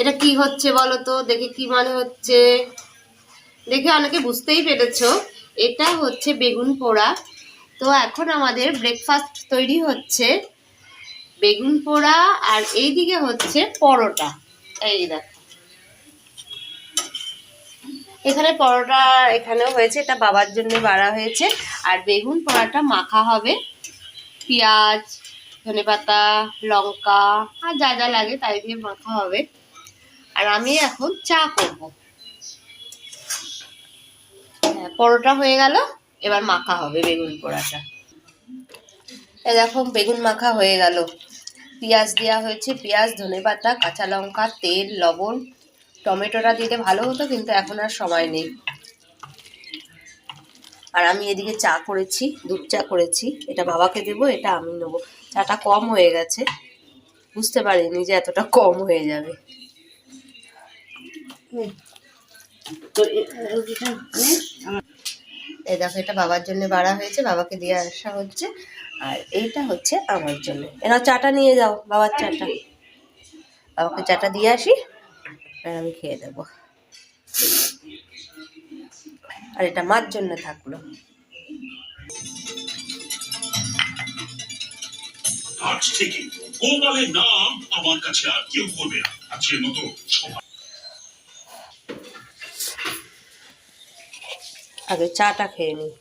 এটা কি হচ্ছে বলো তো দেখে কি মানে হচ্ছে? দেখে অনেকে বুঝতেই পেরেছ। এটা হচ্ছে বেগুন পোড়া। তো এখন আমাদের ব্রেকফাস্ট তৈরি হচ্ছে বেগুন পোড়া আর এইদিকে হচ্ছে পরোটা। এই দেখো। এখানে পরোটা এখানেও হয়েছে, এটা বাবার জন্য বাড়া হয়েছে। আর বেগুন পোড়াটা মাখা হবে। পেঁয়াজ ধনে পাতা লঙ্কা, আর যা যা লাগে তাই দিয়ে মাখা হবে। আর আমি এখন চা করব। হ্যাঁ পরোটা হয়ে গেল, এবার মাখা হবে বেগুন পোড়াটা দেখো, বেগুন মাখা হয়ে গেল। পেঁয়াজ দেওয়া হয়েছে, পেঁয়াজ, ধনে পাতা, কাঁচা লঙ্কা, তেল, লবণ, টমেটোটা দিতে ভালো হতো, কিন্তু এখন আর সময় নেই। আর আমি এদিকে চা করেছি, দুধ চা করেছি, এটা বাবাকে দেবো, এটা আমি নেব। চাটা কম হয়ে গেছে, বুঝতে পারিনি যে এতটা কম হয়ে যাবে। এই দেখো এটা বাবার জন্য বাড়া হয়েছে বাবাকে দিয়ে আসা হচ্ছে। আর এইটা হচ্ছে আমার জন্য। এরা চাটা নিয়ে যাও বাবার চাটা। বাবাকে চাটা দিয়ে আসি আর আমি খেয়ে দেবো। আর এটা মার জন্য থাকল। আজ থেকে গোপালের নাম আমার কাছে আর কেউ করবে না। আজকের মতো সবাই আগে চাটা খেয়ে নিই।